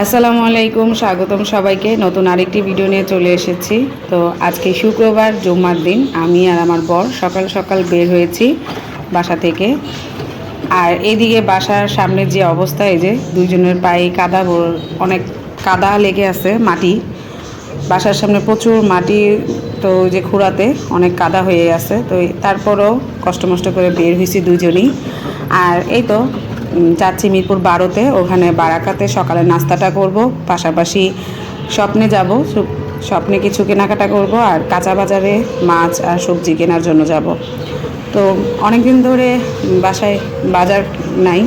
আসসালামু আলাইকুম, স্বাগতম সবাইকে। নতুন আরেকটি ভিডিও নিয়ে চলে এসেছি। তো আজকে শুক্রবার, জুম্মার দিন। আমি আর আমার বর সকাল সকাল বের হয়েছি বাসা থেকে। আর এদিকে বাসার সামনের যে অবস্থা, এই যে দুইজনের পায়ে কাদা অনেক কাদা লেগে আছে মাটি। বাসার সামনে প্রচুর মাটি, তো যে খুঁড়াতে অনেক কাদা হয়ে আছে। তো তারপরও কষ্ট মষ্ট করে বের হয়েছি দুজনই আর এই তো যাচ্ছি মিরপুর বারোতে। ওখানে বারাকাতে সকালে নাস্তাটা করব। পাশাপাশি স্বপ্নে যাব। স্বপ্নে কিছু কেনাকাটা করব আর কাঁচা বাজারে মাছ আর সবজি কেনার জন্য যাব। তো অনেক দিন ধরে বাসায় বাজার নাই।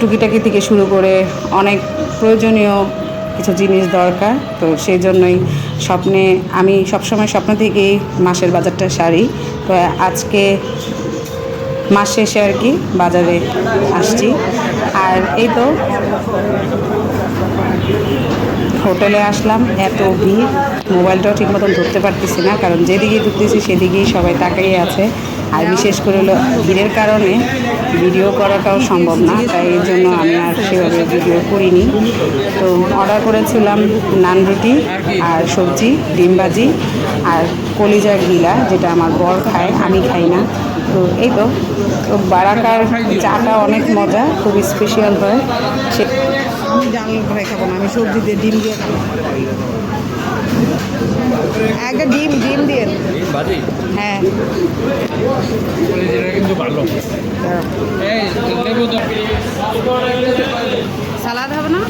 টুকিটাকি থেকে শুরু করে অনেক প্রয়োজনীয় কিছু জিনিস দরকার। তো সেই জন্যই স্বপ্নে আমি সবসময় স্বপ্ন থেকেই মাসের বাজারটা সারি। তো আজকে মাস শেষে আর কি বাজারে আসছি। আর এই তো হোটেলে আসলাম, এত ভিড়। মোবাইলটাও ঠিক মতন ধরতে পারতেছি না, কারণ যেদিকেই ঢুকতেছি সেদিকেই সবাই তাকিয়ে আছে। আর বিশেষ করে হলো ভিড়ের কারণে ভিডিও করাটাও সম্ভব না, তাই এই জন্য আমি আর সেভাবে ভিডিও করিনি। তো অর্ডার করেছিলাম নান রুটি আর সবজি, ডিম ভাজি আর কলিজা গিলা, যেটা আমার বর খায়, আমি খাই না। তো এই তো। তো বারাকার চাটা অনেক মজা, খুব স্পেশাল হয়। সে আমি ডাল ভরে খাব না, আমি সবজি দিয়ে ডিম দিয়ে একটা ডিম ডিম দিয়ে। হ্যাঁ। সালাদ হবে না?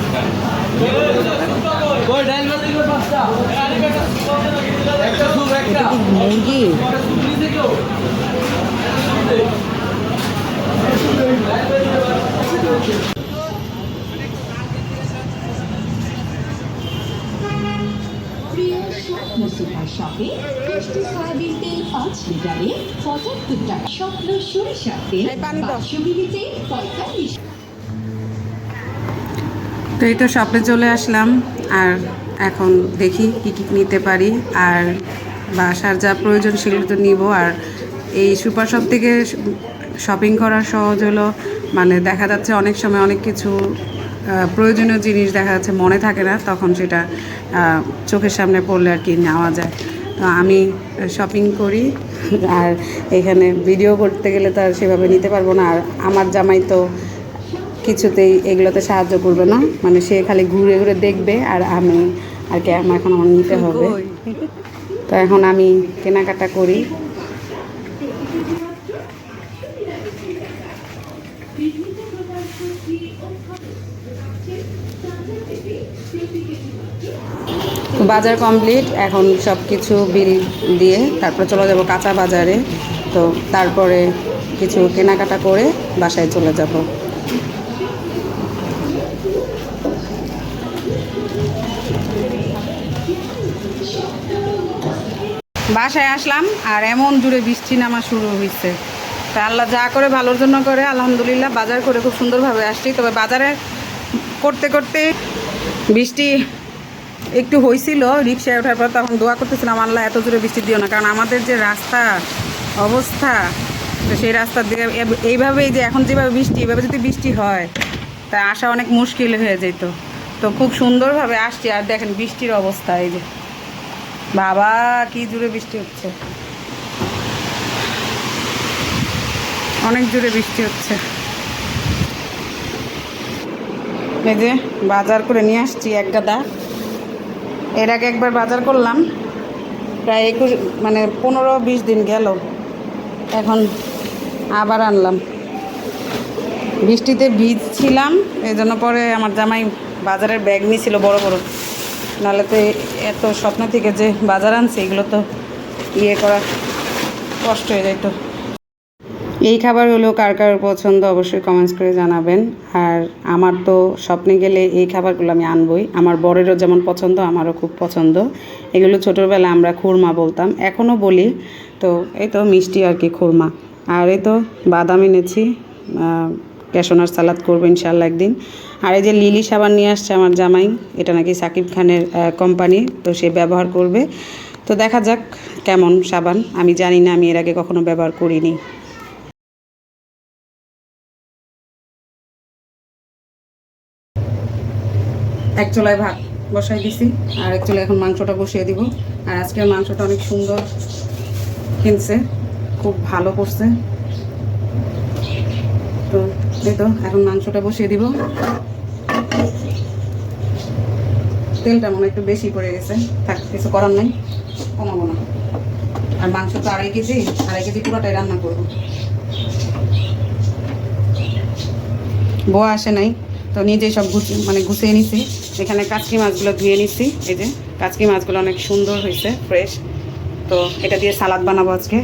মুরগি? স্বপ্ন তো এই তো শপে চলে আসলাম, আর এখন দেখি কী কী নিতে পারি, আর বাসার যা প্রয়োজন সেগুলো তো নিব, আর এই সুপার শপ থেকে শপিং করা সহজ হলো। মানে দেখা যাচ্ছে অনেক সময় অনেক কিছু প্রয়োজনীয় জিনিস দেখা যাচ্ছে মনে থাকে না তখন সেটা চোখের সামনে পড়লে আর কি নেওয়া যায়। তো আমি শপিং করি আর এখানে ভিডিও করতে গেলে তো আর সেভাবে নিতে পারব না। আর আমার জামাই তো কিছুতেই এগুলোতে সাহায্য করবে না। মানে সে খালি ঘুরে ঘুরে দেখবে আর আমি আর কি আমার এখন আমার নিতে হবে। তো এখন আমি কেনাকাটা করি। বাজার কমপ্লিট, এখন সব কিছু বিল দিয়ে তারপরে চলে যাব কাঁচা বাজারে। তো তারপরে কিছু কেনাকাটা করে বাসায় চলে যাব। বাসায় আসলাম আর এমন জুড়ে বৃষ্টি নামা শুরু হয়েছে তা আল্লাহ যা করে ভালোর জন্য করে, আলহামদুলিল্লাহ, বাজার করে খুব সুন্দরভাবে আসছি। তবে বাজারে করতে করতে বৃষ্টি একটু হয়েছিল রিক্সায় ওঠার পর তখন দোয়া করতেছিলাম, আল্লাহ, এত জোরে বৃষ্টি দিও না। কারণ আমাদের যে রাস্তা অবস্থা, তো সেই রাস্তা দিয়ে এইভাবেই যে এখন যেভাবে বৃষ্টি, এভাবে যদি বৃষ্টি হয়, তা আসা অনেক মুশকিল হয়ে যেত। তো খুব সুন্দরভাবে আসছি। আর দেখেন বৃষ্টির অবস্থা, এই যে। বাবা, কি জুড়ে বৃষ্টি হচ্ছে। অনেক জোরে বৃষ্টি হচ্ছে। এই যে বাজার করে নিয়ে আসছি এক গাদা। এর আগে একবার বাজার করলাম। প্রায় একুশ মানে পনেরো বিশ দিন গেল। এখন আবার আনলাম। বৃষ্টিতে ভিজছিলাম এই জন্য পরে আমার জামাই বাজারের ব্যাগ নিয়েছিল বড় বড়। নাহলে তো এত স্বপ্ন থেকে যে বাজার আনছে, এগুলো তো ইয়ে করা কষ্ট হয়ে যেত এই খাবারগুলো কার কার পছন্দ অবশ্যই কমেন্টস করে জানাবেন। আর আমার তো স্বপ্নে গেলে এই খাবারগুলো আমি আনবই। আমার বরেরও যেমন পছন্দ, আমারও খুব পছন্দ। এগুলো ছোটোবেলায় আমরা খুরমা বলতাম। এখনও বলি, তো এই তো মিষ্টি আর কি খুরমা। আর এই তো বাদাম এনেছি ক্যাশোনার সালাদ করব ইনশাল্লাহ একদিন। আর এই যে লিলি সাবান নিয়ে আসছে আমার জামাই, এটা নাকি সাকিব খানের কোম্পানি তো সে ব্যবহার করবে। তো দেখা যাক কেমন সাবান। আমি জানি না, আমি এর আগে কখনো ব্যবহার করিনি। এক চুলায় ভাত বসাই দিছি, আর এক চুলায় এখন মাংসটা বসিয়ে দিব। আর আজকের মাংসটা অনেক সুন্দর কিনছে খুব ভালো করছে। তো এই তো, এখন মাংসটা বসিয়ে দিব। তেলটা মনে একটু বেশি পড়ে গেছে, থাক, কিছু করার নাই, কমাবো না। আর মাংস তো আড়াই কেজি আড়াই কেজি পুরোটাই রান্না করব। বউ আসে নাই, তো নিজেই সব গুছি মানে গুছিয়ে নিছি। এখানে কাচকি মাছগুলো ধুয়ে নিচ্ছি এই যে কাচকি মাছগুলো অনেক সুন্দর হয়েছে ফ্রেশ তো এটা দিয়ে সালাদ বানাবো আজকে।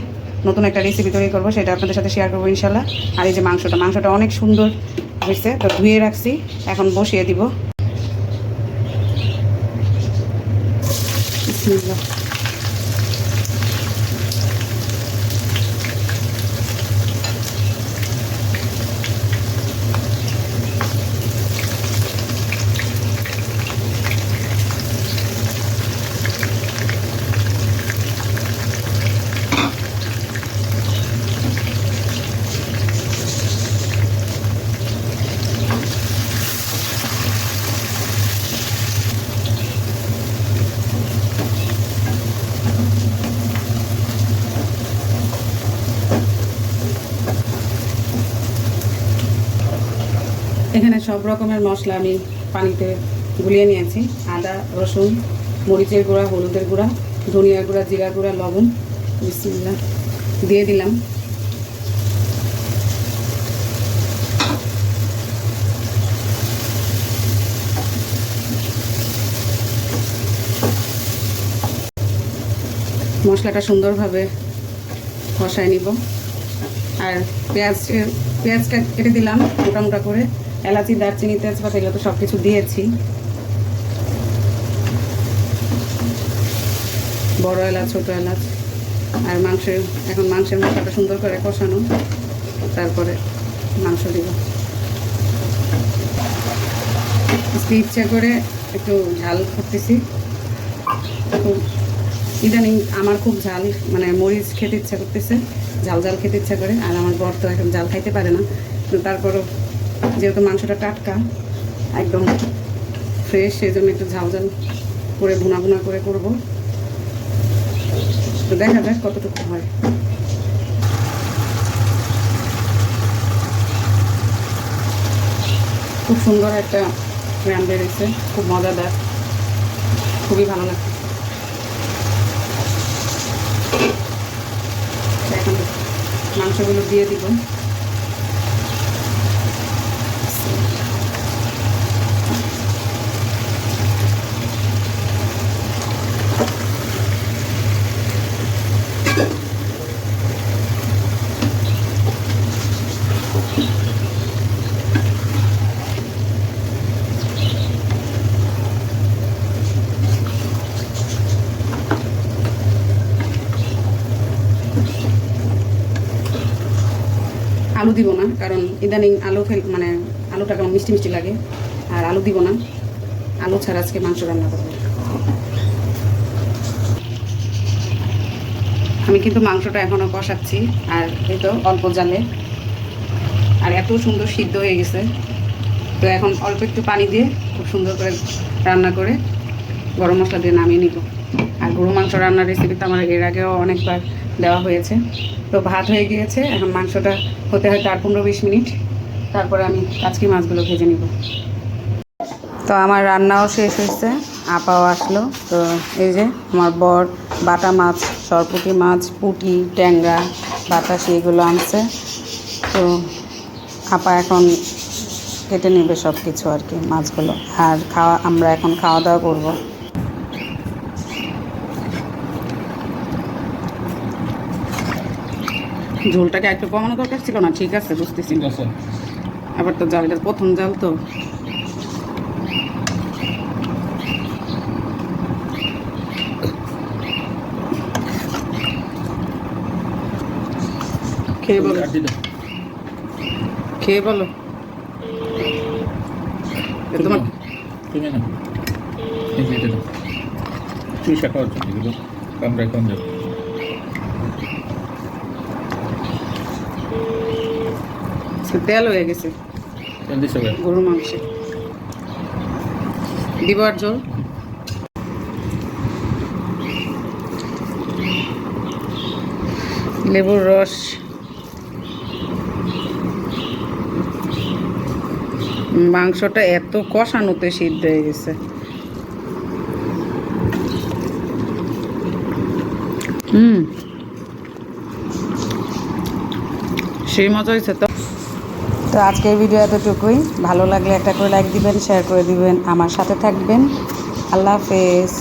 নতুন একটা রেসিপি তৈরি করব, সেটা আপনাদের সাথে শেয়ার করব ইনশাল্লাহ আর এই যে মাংসটা মাংসটা অনেক সুন্দর হয়েছে। তো ধুয়ে রাখছি, এখন বসিয়ে দিব। এখানে সব রকমের মশলা আমি পানিতে গুলিয়ে নিয়েছি। আদা, রসুন, মরিচের গুঁড়া, হলুদের গুঁড়া, ধনিয়ার গুঁড়া জিরা গুঁড়া, লবণ, বিসমিল্লাহ, দিয়ে দিলাম। মশলাটা সুন্দরভাবে কষায় নিব। আর পেঁয়াজ পেঁয়াজটা কেটে দিলাম মোটা মোটা করে। এলাচি, দারচিনি, তেজপাতা, এগুলো তো সব কিছু দিয়েছি। বড় এলাচ, ছোটো এলাচ। আর মাংসের এখন মাংসের মশলাটা সুন্দর করে কষানো। তারপরে মাংস দিব। ইচ্ছা করে একটু ঝাল করতেছি। ইদানিং আমার খুব ঝাল মানে মরিচ খেতে ইচ্ছা করতেছে। ঝাল ঝাল খেতে ইচ্ছা করে। আর আমার বর তো এখন ঝাল খাইতে পারে না। তারপরও যেহেতু মাংসটা টাটকা, একদম ফ্রেশ সেই জন্য একটু ঝাল ঝাল করে ভুনা ভুনা করে করব। তো দেখা যাক কতটুকু হয়। খুব সুন্দর একটা গ্রাম বেরিয়েছে, খুব মজাদার, খুবই ভালো লাগছে। মাংসগুলো দিয়ে দিব। আলু দিব না, কারণ ইদানিং আলু ফেল মানে আলুটা কেমন মিষ্টি মিষ্টি লাগে, আর আলু দিব না। আলু ছাড়া আজকে মাংস রান্না করব আমি কিন্তু মাংসটা এখনও কষাচ্ছি, আর এই তো অল্প জালে। আর এত সুন্দর সিদ্ধ হয়ে গেছে। তো এখন অল্প একটু পানি দিয়ে খুব সুন্দর করে রান্না করে গরম মশলা দিয়ে নামিয়ে নিব। গরু মাংস রান্নার রেসিপি তো আমার এর আগেও অনেকবার দেওয়া হয়েছে। তো ভাত হয়ে গিয়েছে, এখন মাংসটা হতে হয়তো আর পনেরো বিশ মিনিট। তারপরে আমি কাচকি মাছগুলো ভেজে নিব। তো আমার রান্নাও শেষ হয়েছে, আপাও আসলো। তো এই যে আমার বর বাটা মাছ, সরপুটি মাছ, পুঁটি, ট্যাংরা, বাতাসি এগুলো আনছে। তো আপা এখন কেটে নেবে সব কিছু আর কি মাছগুলো। আর খাওয়া, আমরা এখন খাওয়া দাওয়া করব। ঝোলটাকে একটু কমানো দরকার ছিল না ঠিক আছে বুঝতেছি। আবার তো জালটা প্রথম জাল তো। খেয়ে বলো। খেয়ে বলো। তোমার তুমি না। হচ্ছে কামড়ায় কম যাবে। তেল হয়ে গেছে। গরুর মাংসে। দিব আর লেবুর রস। মাংসটা এত কষানোতে সিদ্ধ হয়ে গেছে। হুম। সেই মজা হয়েছে তো। তো আজকের ভিডিও এতটুকুই। ভালো লাগলে একটা করে লাইক দিবেন শেয়ার করে দিবেন। আমার সাথে থাকবেন। আল্লাহ হাফেজ।